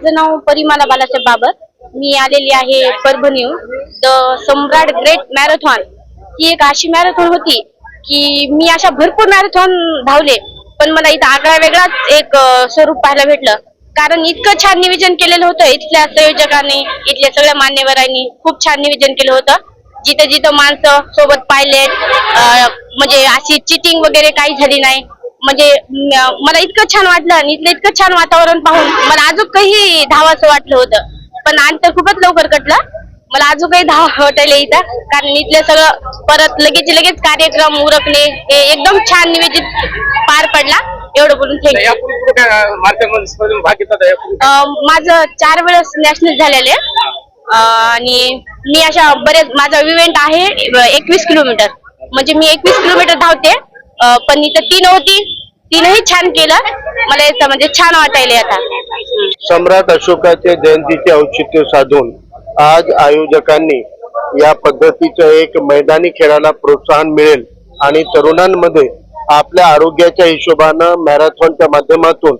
माझं नाव परिमाला बालासाहेब बाबर. मी आलेली आहे परभणीहून. द सम्राट ग्रेट मॅरेथॉन ही एक अशी मॅरेथॉन होती की मी अशा भरपूर मॅरेथॉन धावले पण मला इथं आगळा वेगळाच एक स्वरूप पाहायला भेटलं. कारण इतकं छान नियोजन केलेलं होतं. इथल्या संयोजकांनी इथल्या सगळ्या मान्यवरांनी खूप छान नियोजन केलं होतं. जिथं जिथं माणसं सोबत पायलट म्हणजे अशी चिटिंग वगैरे काही झाली नाही. म्हणजे मला इतकं छान वाटलं आणि इथलं इतकं छान वातावरण पाहून मला अजून काही धावाचं वाटलं होतं. पण अंतर खूपच लवकर कटलं. मला अजून काही धावा वाटायला इथं. कारण इथलं सगळं परत लगेच लगेच कार्यक्रम उरकणे हे एकदम छान नियोजित पार पडला. एवढं बोलून? माझं चार वेळेस नॅशनल झालेले आणि मी अशा बरेच माझा इव्हेंट आहे एकवीस किलोमीटर. म्हणजे मी एकवीस किलोमीटर धावते. पण इथं तीन होती. तीनही छान केलं. मला याचं म्हणजे छान वाटायला आता. सम्राट अशोकाच्या जयंतीचे औचित्य साधून आज आयोजकांनी या पद्धतीचं एक मैदानी खेळाला प्रोत्साहन मिळेल आणि तरुणांमध्ये आपल्या आरोग्याच्या हिशोबानं मॅरेथॉनच्या माध्यमातून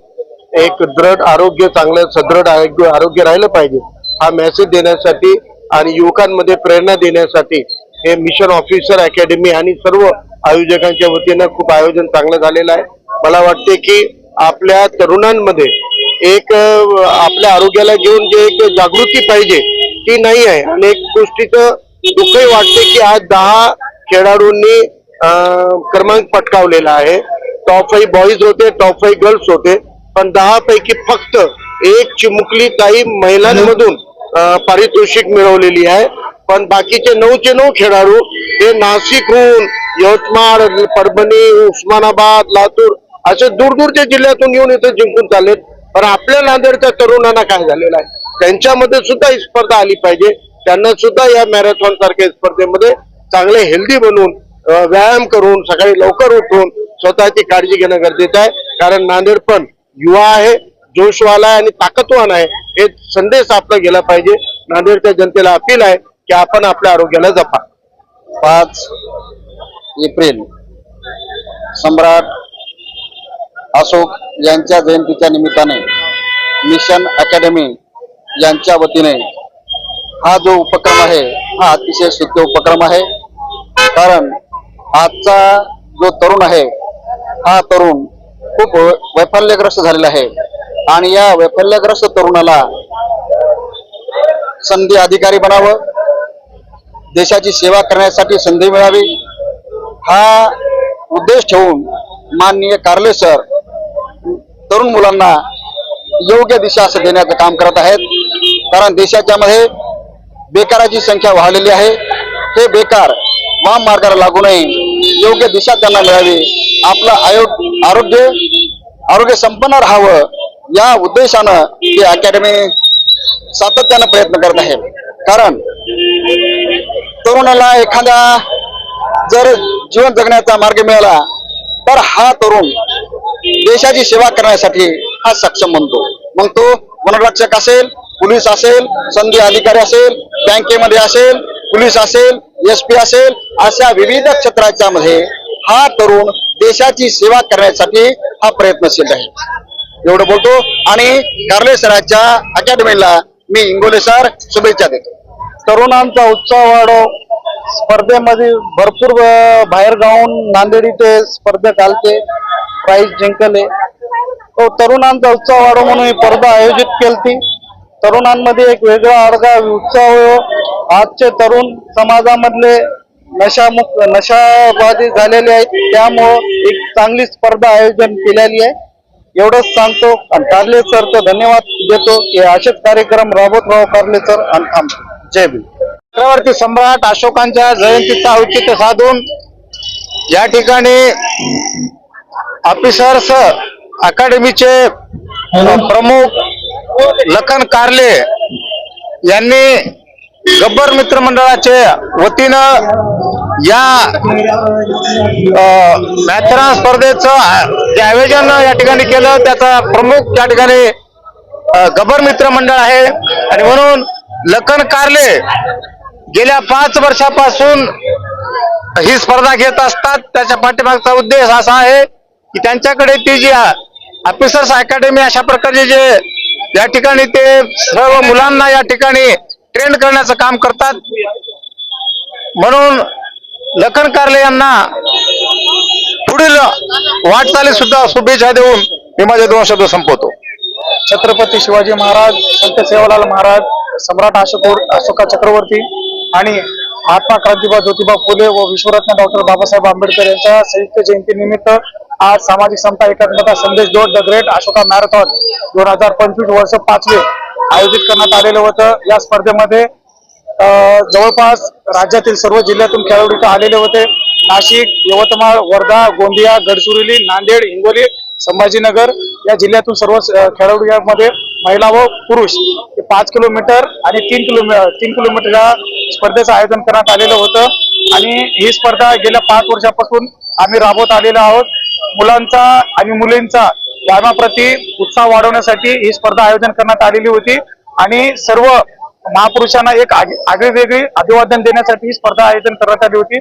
एक दृढ आरोग्य चांगलं सदृढ आरोग्य आरोग्य राहिलं पाहिजे. हा मेसेज देण्यासाठी आणि युवकांमध्ये प्रेरणा देण्यासाठी हे मिशन ऑफिसर अकॅडमी आणि सर्व आयोजकांच्या वतीनं खूप आयोजन चांगलं झालेलं आहे. मला वाटते की आपल्या तरुणांमध्ये एक आपल्या आरोग्याला घेऊन जे एक जागृती पाहिजे ती नाही आहे. आणि एक गोष्टीचं दुःखही वाटते की आज दहा खेळाडूंनी क्रमांक पटकावलेला आहे. टॉप फाईव्ह बॉईज होते टॉप फाईव्ह गर्ल्स होते पण दहा पैकी फक्त एक चिमुकली काही महिलांमधून पारितोषिक मिळवलेली आहे. पण बाकीचे नऊचे नऊ खेळाडू हे नाशिकहून यवतमाळ परभणी उस्मानाबाद लातूर असे दूरदूरच्या जिल्ह्यातून येऊन इथे जिंकून चाललेत. पण आपल्या नांदेडच्या तरुणांना काय झालेलं आहे? त्यांच्यामध्ये सुद्धा ही स्पर्धा आली पाहिजे. त्यांना सुद्धा या मॅरेथॉन सारख्या स्पर्धेमध्ये चांगले हेल्दी बनवून व्यायाम करून सकाळी लवकर उठून स्वतःची काळजी घेणं गरजेचं आहे. कारण नांदेड पण युवा आहे जोशवाला आहे आणि ताकदवान आहे. हे संदेश आपला गेला पाहिजे. नांदेडच्या जनतेला अपील आहे की आपण आपल्या आरोग्याला जपा. पाच एप्रिल. सम्राट अशोक यांच्या जयंतीच्या निमित्ताने मिशन अकॅडमी यांच्या वतीने हा जो उपक्रम आहे हा अतिशय सुत्य उपक्रम आहे. कारण आजचा जो तरुण आहे हा तरुण खूप वैफल्यग्रस्त झालेला आहे. आणि या वैफल्यग्रस्त तरुणाला संधी अधिकारी बनावं देशाची सेवा करण्यासाठी संधी मिळावी हा उद्देश ठेवून माननीय कार्ले सर तरुण मुलांना योग्य दिशा असं देण्याचं काम करत आहेत. कारण देशाच्या मध्ये बेकाराची संख्या वाढलेली आहे. हे बेकार वाम मार्गाला लागू नये. योग्य दिशा त्यांना मिळावी. आपलं आयोग आरोग्य आरोग्य संपन्न राहावं या उद्देशानं ही अकॅडमी सातत्यानं प्रयत्न करत आहे कारण तरुणाला एखाद्या जर जीवन जगण्याचा मार्ग मिळाला तर हा तरुण देशाची सेवा करण्यासाठी हा सक्षम बनतो. मग तो वनरक्षक असेल पोलीस असेल संधी अधिकारी असेल बँकेमध्ये असेल पोलीस असेल एस पी असेल अशा विविध क्षेत्राच्या मध्ये हा तरुण देशाची सेवा करण्यासाठी हा प्रयत्नशील आहे. एवढं बोलतो आणि कार्ले सरांच्या अकॅडमीला मी इंगोले सर शुभेच्छा देतो. तरुणांचा उत्साह वाढव स्पर्धेमध्ये भरपूर बाहेर गावून नांदेड इथे स्पर्धक आलते प्राईज जिंकले. तो तरुणांचा उत्साह वाढो म्हणून ही स्पर्धा आयोजित केलती. तरुणांमध्ये एक वेगळा अर्धा उत्साह हो। आजचे तरुण समाजामधले नशामुक्त नशाबाधित झालेले आहेत त्यामुळं एक चांगली स्पर्धा आयोजन केलेली आहे. एवढंच सांगतो. आणि कार्ले सर तर धन्यवाद देतो. की असेच कार्यक्रम राबवत राहू कार्ले सर. आणि थांबतो जय भीम. चक्रवर्ती सम्राट अशोकांच्या जयंतीचं औचित्य साधून या ठिकाणी ऑफिसर्स अकॅडमीचे प्रमुख लखन कारले यांनी गब्बर मित्र मंडळाचे वतीनं या मॅथरॉन स्पर्धेचं जे आयोजन या ठिकाणी केलं त्याचा प्रमुख या ठिकाणी गब्बर मित्र मंडळ आहे. आणि म्हणून लखन कारले गेल्या पाच वर्षापासून ही स्पर्धा घेत असतात. त्याच्या पाठीमागचा उद्देश असा आहे की त्यांच्याकडे ती जी ऑफिसर्स अकॅडमी अशा प्रकारचे जे या ठिकाणी ते सर्व मुलांना या ठिकाणी ट्रेन करण्याचं काम करतात. म्हणून लखन कार्ले यांना पुढील वाटचाली सुद्धा शुभेच्छा देऊन मी माझे दोन शब्द संपवतो. छत्रपती शिवाजी महाराज संत सेवालाल महाराज सम्राट अशोक अशोका चक्रवर्ती आणि महात्मा क्रांतीबा ज्योतिबा फुले व विश्वरत्न डॉक्टर बाबासाहेब आंबेडकर यांच्या संयुक्त जयंतीनिमित्त आज सामाजिक समता एकात्मता संदेश दोन द ग्रेट अशोका मॅरेथॉन दोन हजार पंचवीस वर्ष पाचवे आयोजित करण्यात आलेलं होतं. या स्पर्धेमध्ये जवळपास राज्यातील सर्व जिल्ह्यातून खेळाडू इथं आलेले होते. नाशिक यवतमाळ वर्धा गोंदिया गडचिरोली नांदेड हिंगोली संभाजीनगर या जिल्ह्यातून सर्व खेळाडू यामध्ये महिला व पुरुष पाच किलोमीटर आणि तीन किलोमीटर तीन किलोमीटर या स्पर्धेचं आयोजन करण्यात आलेलं होतं. आणि ही स्पर्धा गेल्या पाच वर्षापासून आम्ही राबवत आलेलो आहोत. मुलांचा आणि मुलींचा व्यायामाप्रती उत्साह वाढवण्यासाठी ही स्पर्धा आयोजन करण्यात आलेली होती. आणि सर्व महापुरुषांना एक आग- आगळीवेगळी अभिवादन देण्यासाठी ही स्पर्धा आयोजन करण्यात आली होती.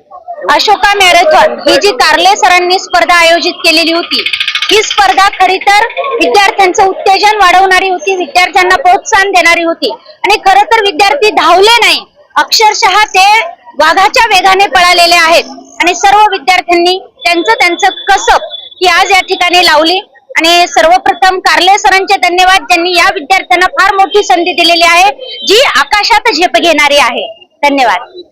अशोका मॅरेथॉन ही जी कारले सरांनी स्पर्धा आयोजित केलेली होती ही स्पर्धा खरी तर विद्यार्थ्यांचं उत्तेजन वाढवणारी होती विद्यार्थ्यांना प्रोत्साहन देणारी होती. आणि खरं तर विद्यार्थी धावले नाही अक्षरशः ते वाघाच्या वेगाने पळालेले आहेत. आणि सर्व विद्यार्थ्यांनी त्यांचं त्यांचं कसब ही आज या ठिकाणी लावली. आणि सर्वप्रथम कारले सरांचे धन्यवाद ज्यांनी या विद्यार्थ्यांना फार मोठी संधी दिलेली आहे जी आकाशात झेप घेणारी आहे. धन्यवाद.